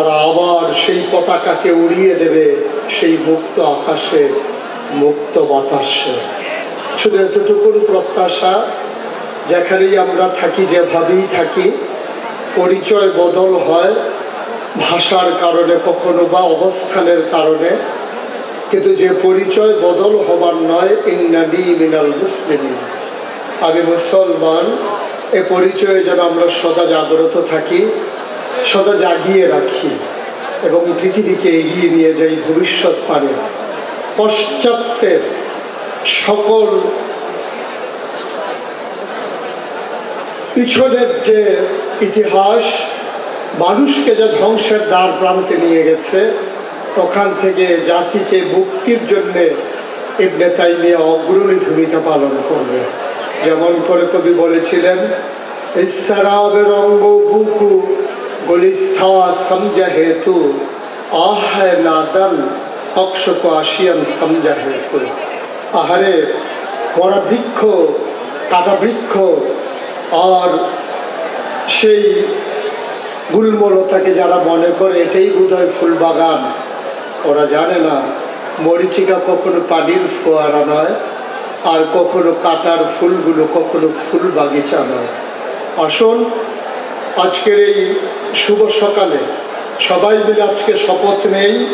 তারা আবার সেই পতাকাকে উড়িয়ে দেবে, সেই মুক্ত আকাশে, মুক্ত বাতাসে। শুধু এতটুকুন প্রত্যাশা, যেখানেই আমরা থাকি, যেভাবেই থাকি, পরিচয় বদল হয় ভাষার কারণে কখনো বা অবস্থানের কারণে। কিন্তু যে পরিচয় বদল হবার নয়, ইন্নানি মিনাল মুসলিম আমি মুসলমান, এ পরিচয়ে যেন আমরা সদা জাগ্রত থাকি সদা জাগিয়ে রাখি এবং পৃথিবীকে এগিয়ে নিয়ে যাই ভবিষ্যৎ পারে পশ্চাত্যের সকল পিছনের যে ইতিহাস, মানুষকে যে ধ্বংসের দ্বার প্রান্তে নিয়ে গেছে, ওখান থেকে জাতিকে মুক্তির জন্যে ইবনে তাইমিয়া অগ্রণী ভূমিকা পালন করবে। যেমন করে কবি বলেছিলেন ইসারাবের অঙ্গ বুকু গলিস্থা সমঝা হেতু আহ নাদন অক্ষক আসিয়ান সমঝা হেতু আহারে মরা বৃক্ষ কাটা বৃক্ষ আর সেই গুলমলতাকে যারা মনে করে, এটাই বোধহয় ফুল বাগান। ওরা জানে না, মরিচিকা কখনো পানির ফোয়ারা নয়, আর কখনো কাটার ফুলগুলো কখনো ফুল বাগিচা নয়। আসুন আজকের এই শুভ সকালে সবাই মিলে আজকে শপথ নেই।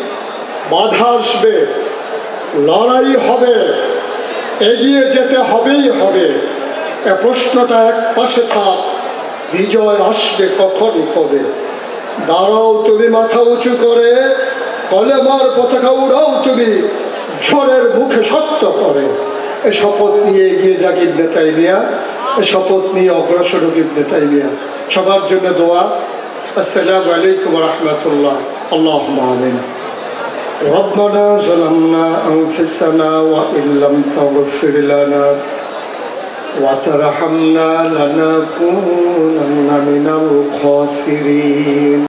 বাধা আসবে, লড়াই হবে, এগিয়ে যেতে হবেই হবে। এ প্রশ্নটা এক পাশে থাক, বিজয় আসবে কখন কবে? দাঁড়াও তুমি মাথা উঁচু করে, কলেমার পতাকা উড়াও তুমি, ঝড়ের মুখে সত্য করে। এ শপথ নিয়ে এগিয়ে যাক ইবনে তাইমিয়া শপথ নিয়ে অগ্রসর হোক ইবনে তাইমিয়া সবার জন্য দোয়া আসসালামু আলাইকুম রহমতুল্লাহ আল্লাহ আমিন ربنا ظلمنا أنفسنا وإن لم تغفر لنا وترحمنا لنكونن من الخاسرين